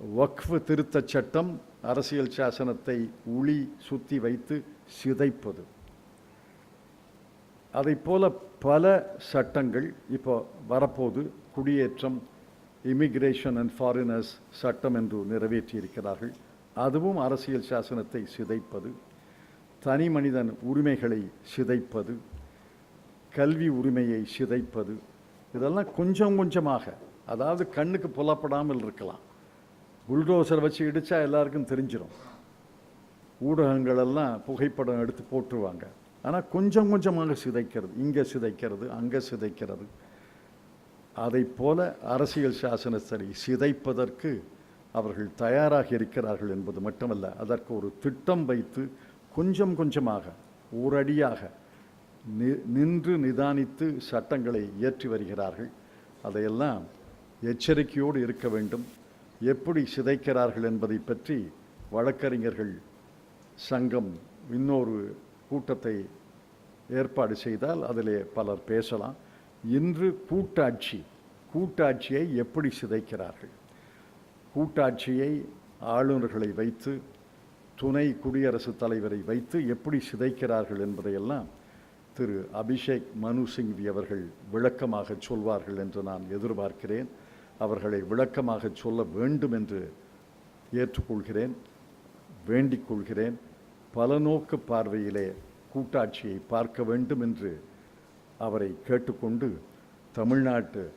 வக்ஃபு திருத்தச் சட்டம் அரசியல் சாசனத்தை உளி சுத்தி வைத்து சிதைப்பது. அதைப் போல பல சட்டங்கள் இப்போ வரப்போது. குடியேற்றம் இமிக்ரேஷன் அண்ட் ஃபாரினர்ஸ் சட்டம் என்று நிறைவேற்றியிருக்கிறார்கள். அதுவும் அரசியல் சாசனத்தை சிதைப்பது. தனி மனிதன் உரிமைகளை சிதைப்பது. கல்வி உரிமையை சிதைப்பது. இதெல்லாம் கொஞ்சம் கொஞ்சமாக அதாவது கண்ணுக்கு புலப்படாமல் இருக்கலாம். புல்டோசர் வச்சு இடித்தா எல்லாருக்கும் தெரிஞ்சிடும் ஊடகங்களெல்லாம் புகைப்படம் எடுத்து போட்டுருவாங்க. ஆனால் கொஞ்சம் கொஞ்சமாக சிதைக்கிறது இங்கே சிதைக்கிறது அங்கே சிதைக்கிறது. அதை போல அரசியல் சாசனத்தை சிதைப்பதற்கு அவர்கள் தயாராக இருக்கிறார்கள் என்பது மட்டுமல்ல அதற்கு ஒரு திட்டம் வைத்து கொஞ்சம் கொஞ்சமாக ஓரடியாக நி- நின்று நிதானித்து சட்டங்களை இயற்றி வருகிறார்கள். அதையெல்லாம் எச்சரிக்கையோடு இருக்க வேண்டும். எப்படி சிதைக்கிறார்கள் என்பதை பற்றி வழக்கறிஞர்கள் சங்கம் இன்னொரு கூட்டத்தை ஏற்பாடு செய்தால் அதிலே பலர் பேசலாம். இன்று கூட்டாட்சி கூட்டாட்சியை எப்படி சிதைக்கிறார்கள்? கூட்டாட்சியை ஆளுநர்களை வைத்து துணை குடியரசுத் தலைவரை வைத்து எப்படி சிதைக்கிறார்கள் என்பதையெல்லாம் திரு அபிஷேக் மனு சிங்வி அவர்கள் விளக்கமாக சொல்வார்கள் என்று நான் எதிர்பார்க்கிறேன். அவர்களை விளக்கமாக சொல்ல வேண்டும் என்று ஏற்றுக்கொள்கிறேன் வேண்டிக் கொள்கிறேன். பலநோக்கு பார்வையிலே கூட்டாட்சியை பார்க்க வேண்டும் என்று அவரை கேட்டுக்கொண்டு தமிழ்நாட்டு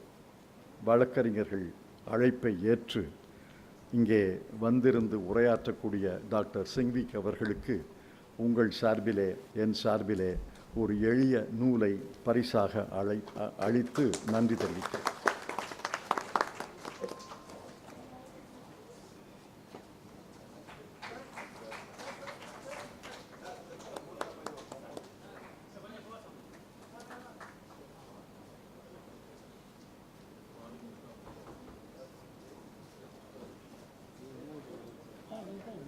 வழக்கறிஞர்கள் அழைப்பை ஏற்று இங்கே வந்திருந்து உரையாற்றக்கூடிய டாக்டர் சிங்விக் அவர்களுக்கு உங்கள் சார்பிலே என் சார்பிலே ஒரு எளிய நூலை பரிசாக அழை அ- அளித்து நன்றி தெரிவிக்கிறேன்.